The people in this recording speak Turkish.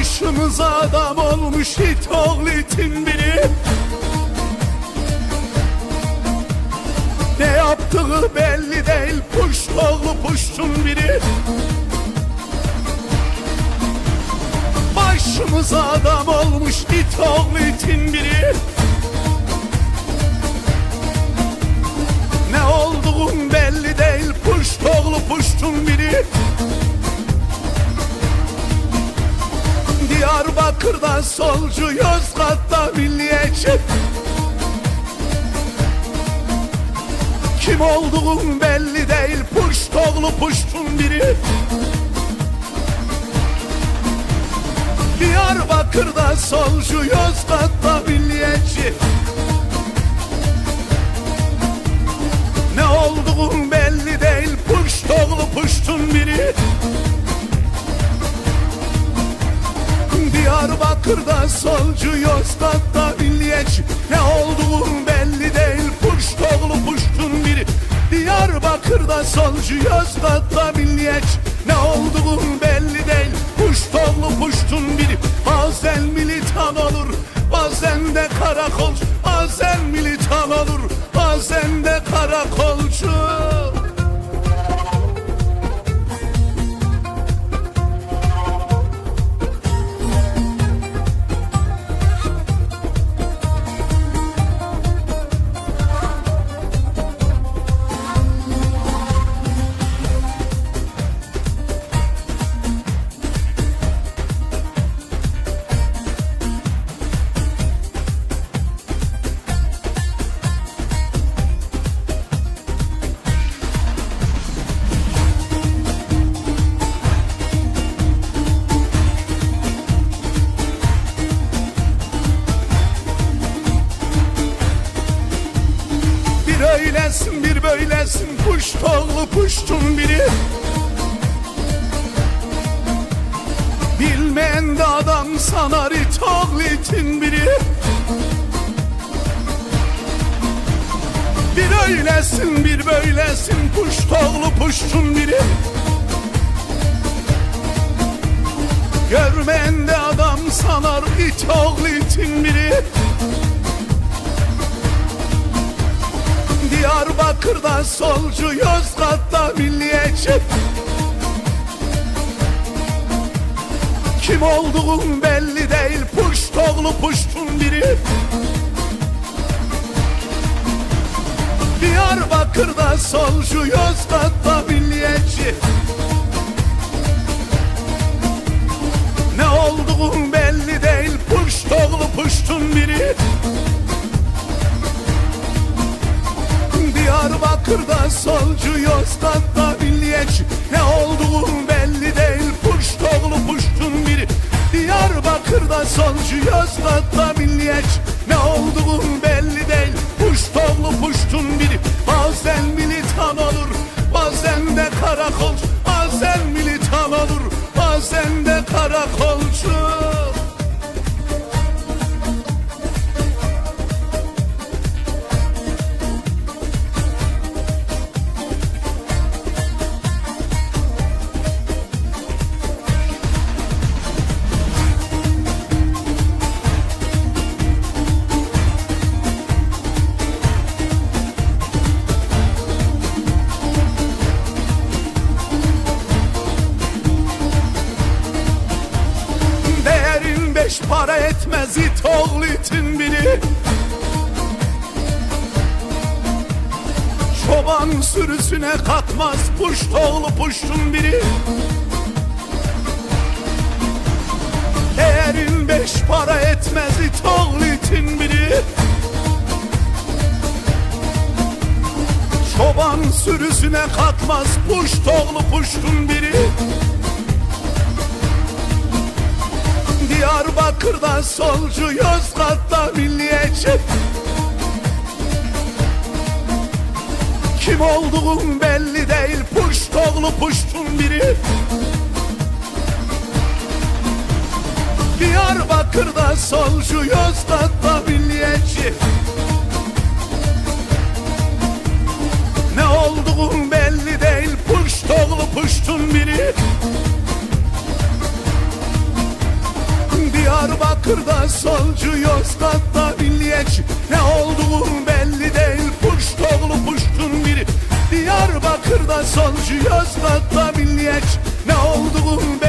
Başımıza adam olmuş it oğlu itin biri. Ne yaptığı belli değil Puş oğlu puştun biri. Başımıza adam olmuş it oğlu itin biri. Ne olduğun belli değil Puş oğlu puştun biri Diyarbakır'da solcu Yozgat'ta milliyetçi. Kim olduğun belli değil Puştoğlu puştun biri. Diyarbakır'da solcu Yozgat'ta Diyarbakır'da solcu Yozgat'ta milliyetçi Ne olduğun belli değil Puştoğlu puştun biri. Diyarbakır'da solcu Yozgat'ta milliyetçi öylesin bir böylesin. Puştoğlu puştun biri. Bilmeyen de adam sanar it oğlu itin biri. Bir öylesin bir böylesin. Puştoğlu puştun biri. Görmeyen de adam sanar it oğlu itin biri Diyarbakır'da solcu Yozgat'ta milliyetçi. Kim olduğun belli değil Puştoğlu puştun biri. Diyarbakır'da solcu Yozgat'ta milliyetçi. Ne olduğun belli değil Puştoğlu puştun biri Diyarbakır'da solcu Yozgat'ta milliyetçi Ne olduğun belli değil. Puştoğlu puştun biri. Diyarbakır'da solcu Yozgat'ta milliyetçi Ne olduğun belli değil. Puştoğlu puştun biri. Bazen militan olur Bazen de karakolcu Bazen militan olur Bazen de karakolcu beş para etmez it oğlu itin biri. Çoban sürüsüne katmaz puştoğlu puştun biri. Değerin beş para etmez it oğlu itin biri. Çoban sürüsüne katmaz puştoğlu puştun biri Diyarbakır'da solcu Yozgat'ta milliyetçi. Kim olduğun belli değil Puştoğlu puştun biri. Diyarbakır'da solcu Yozgat'ta milliyetçi Diyarbakır'da solcu Yozgat'ta milliyetçi. Ne olduğun belli değil Puştoğlu puştun biri. Diyarbakır'da solcu Yozgat'ta milliyetçi. Ne olduğun